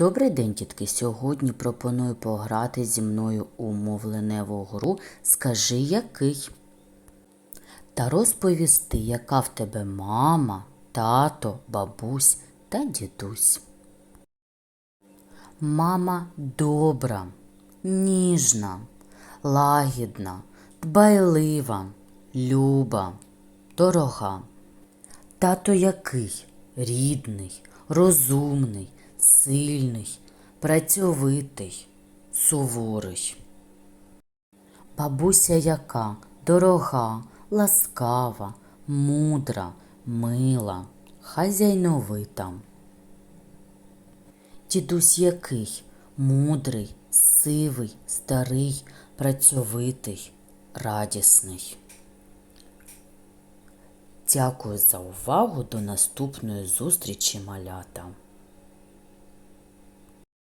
Добрий день, дітки. Сьогодні пропоную пограти зі мною у мовленеву гру Скажи який. Та розповісти, яка в тебе мама, тато, бабусь та дідусь. Мама добра, ніжна, лагідна, дбайлива, люба, дорога. Тато який? Рідний, розумний, сильний, працьовитий, суворий. Бабуся яка? Дорога, ласкава, мудра, мила, хазяйновита. Дідусь який? Мудрий, сивий, старий, працьовитий, радісний. Дякую за увагу. До наступної зустрічі, малята.